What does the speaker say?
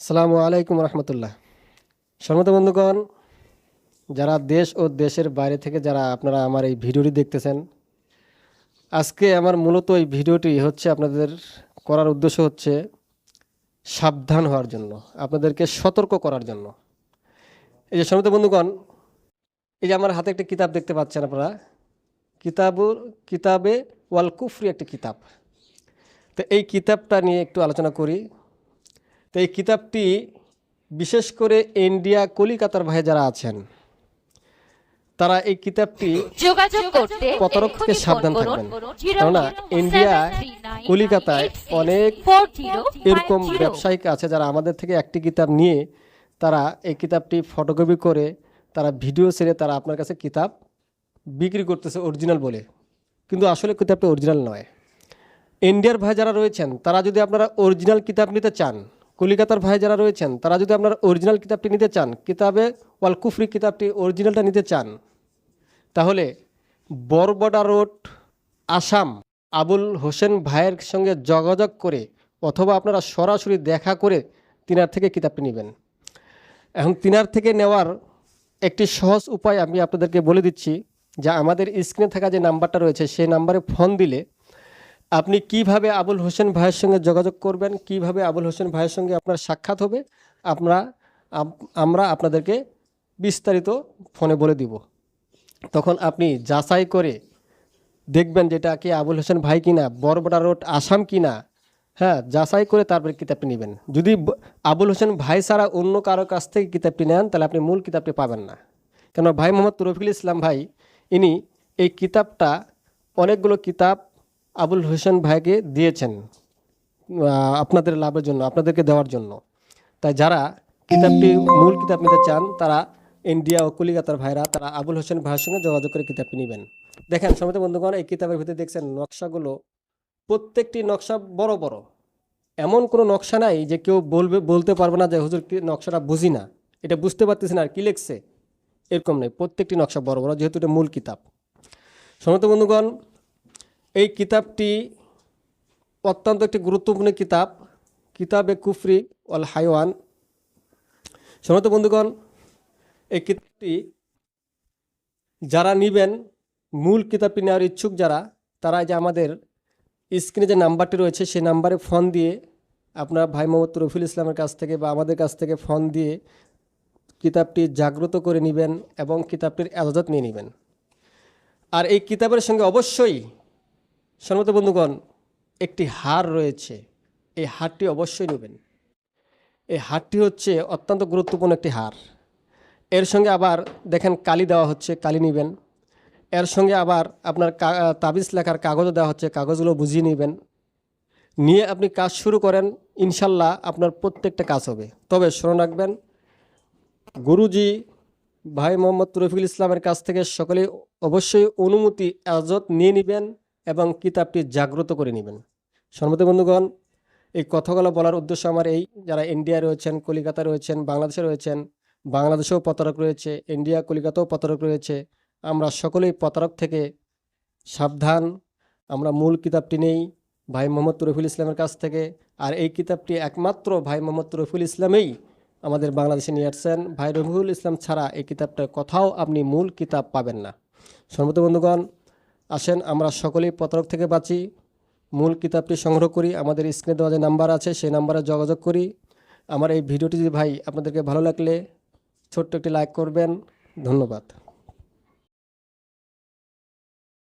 সালামু আলাইকুম রহমতুল্লাহ। সম্মত বন্ধুগণ, যারা দেশ ও দেশের বাইরে থেকে যারা আপনারা আমার এই ভিডিওটি দেখতেছেন, আজকে আমার মূলত এই ভিডিওটি হচ্ছে আপনাদের করার উদ্দেশ্য হচ্ছে সাবধান হওয়ার জন্য, আপনাদেরকে সতর্ক করার জন্য। এই যে সম্মত বন্ধুগণ, এই যে আমার হাতে একটা কিতাব দেখতে পাচ্ছেন আপনারা কিতাবুর কিতাবে ওয়াল কুফরি একটি কিতাব। তো এই কিতাবটা নিয়ে একটু আলোচনা করি। তো এই কিতাবটি বিশেষ করে ইন্ডিয়া কলিকাতার ভাই যারা আছেন তারা এই কিতাবটি যোগাযোগ করতে প্রতারক থেকে সাবধান থাকবেন। কেননা ইন্ডিয়া কলিকাতায় অনেক এরকম ব্যবসায়িক আছে যারা আমাদের থেকে একটি কিতাব নিয়ে তারা এই কিতাবটি ফটোকপি করে তারা ভিডিও ছেড়ে তারা আপনার কাছে কিতাব বিক্রি করতেছে অরিজিনাল বলে। কিন্তু আসলে কিতাবটা অরিজিনাল নয়। ইন্ডিয়ার ভাই যারা রয়েছেন তারা যদি আপনারা অরিজিনাল কিতাব নিতে চান কলিকাতার ভাই যারা রয়েছেন, তারা যদি আপনারা অরিজিনাল কিতাবটি নিতে চান, কিতাবে ওয়াল কুফরি কিতাবটি অরিজিনালটা নিতে চান, তাহলে বরবডা রোড, আসাম, আবুল হোসেন ভাইয়ের সঙ্গে যোগাযোগ করে অথবা আপনারা সরাসরি দেখা করে তিনার থেকে কিতাবটি নেবেন। এখন তিনার থেকে নেওয়ার একটি সহজ উপায় আমি আপনাদেরকে বলে দিচ্ছি, যা আমাদের স্ক্রিনে থাকা যে নাম্বারটা রয়েছে, সেই নাম্বারে ফোন দিলে আপনি কীভাবে আবুল হোসেন ভাইয়ের সঙ্গে যোগাযোগ করবেন? কীভাবে আবুল হোসেন ভাইয়ের সঙ্গে আপনার সাক্ষাৎ হবে? আপ- আমরা আপনাদেরকে বিস্তারিত ফোনে বলে দিব। তখন আপনি যাচাই করে দেখবেন যেটা কি আবুল হোসেন ভাই কিনা বরবড়া রোড আসাম কিনা। হ্যাঁ যাচাই করে তারপরে কিতাবটি নেবেন। যদি আবুল হোসেন ভাই ছাড়া অন্য কারও কাছ থেকে কিতাবটি নেন, তাহলে আপনি মূল কিতাবটি পাবেন না। কেন ভাই মোহাম্মদ রফিকুল ইসলাম ভাই, ইনি এই কিতাবটা, অনেকগুলো কিতাব আবুল হোসেন ভাইকে দিয়েছেন আপনাদের লাভের জন্য, আপনাদেরকে দেওয়ার জন্য। তাই যারা কিতাবটি, মূল কিতাব নিতে চান, তারা ইন্ডিয়া ও কলিকাতার ভাইরা, তারা আবুল হোসেন ভাইয়ের সঙ্গে যোগাযোগ করে কিতাবটি নেবেন। দেখেন সময় বন্ধুগণ, এই কিতাবের ভিতরে দেখছেন, নকশাগুলো প্রত্যেকটি নকশা বড় বড়। এমন কোনো নকশা নাই যে কেউ বলবে, বলতে পারবে না যে, হুজুর নকশাটা বুঝি না। এটা বুঝতে পারতেছি না আর কি লিখছে? এরকম নেই, প্রত্যেকটি নকশা বড় বড়, যেহেতু এটা মূল কিতাব। সমত বন্ধুগণ এই কিতাবটি অত্যন্ত একটি গুরুত্বপূর্ণ কিতাব, কিতাবে কুফরি অল হাইওয়ান। সমত বন্ধুগণ, এই কিতাবটি যারা নিবেন, মূল কিতাবটি নেওয়ার ইচ্ছুক যারা, তারা যে আমাদের স্ক্রিনে যে নাম্বারটি রয়েছে, সেই নাম্বারে ফোন দিয়ে আপনার ভাই মোহাম্মদ রফিল ইসলামের কাছ থেকে বা আমাদের কাছ থেকে ফোন দিয়ে কিতাবটি জাগ্রত করে নেবেন এবং কিতাবটির এজাজত নিয়ে নেবেন। আর এই কিতাবের সঙ্গে অবশ্যই সন্মত বন্ধুগণ, একটি হার রয়েছে। এই হারটি অবশ্যই নেবেন। এই হারটি হচ্ছে অত্যন্ত গুরুত্বপূর্ণ একটি হার। এর সঙ্গে আবার দেখেন কালি দেওয়া হচ্ছে, কালি নেবেন। এর সঙ্গে আবার আপনার তাবিজ লেখার কাগজও দেওয়া হচ্ছে, কাগজগুলো বুঝিয়ে নেবেন। নিয়ে আপনি কাজ শুরু করেন, ইনশাল্লাহ আপনার প্রত্যেকটা কাজ হবে। তবে স্মরণ রাখবেন, গুরুজি ভাই মোহাম্মদ রফিকুল ইসলামের কাছ থেকে সকলে অবশ্যই অনুমতি, আজত নিয়ে নেবেন। এবং কিতাবটি জাগ্রত করে নেবেন। সম্মত বন্ধুগণ, এই কথাগুলো বলার উদ্দেশ্য আমার এই, যারা ইন্ডিয়া রয়েছেন কলিকাতা রয়েছেন, বাংলাদেশে রয়েছেন, বাংলাদেশেও প্রতারক রয়েছে, ইন্ডিয়া, কলিকাতাও প্রতারক রয়েছে, আমরা সকলেই প্রতারক থেকে সাবধান। আমরা মূল কিতাবটি নেই, ভাই মোহাম্মদ রফিল ইসলামের কাছ থেকে, আর এই কিতাবটি একমাত্র ভাই মোহাম্মদ রফিল ইসলামেই আমাদের বাংলাদেশে নিয়ে আসছেন। ভাই রফিকুল ইসলাম ছাড়া এই কিতাবটা কোথাও আপনি মূল কিতাব পাবেন না। সর্বত বন্ধুগণ আসেন, আমরা সকলেই প্রতারক থেকে বাঁচি। মূল কিতাবটি সংগ্রহ করি, আমাদের স্ক্রিনে দেওয়া যে নাম্বার আছে, সেই নাম্বারে যোগাযোগ করি। আমার এই ভিডিওটি যদি ভাই আপনাদেরকে ভালো লাগলে ছোট্ট একটি লাইক করবেন। ধন্যবাদ।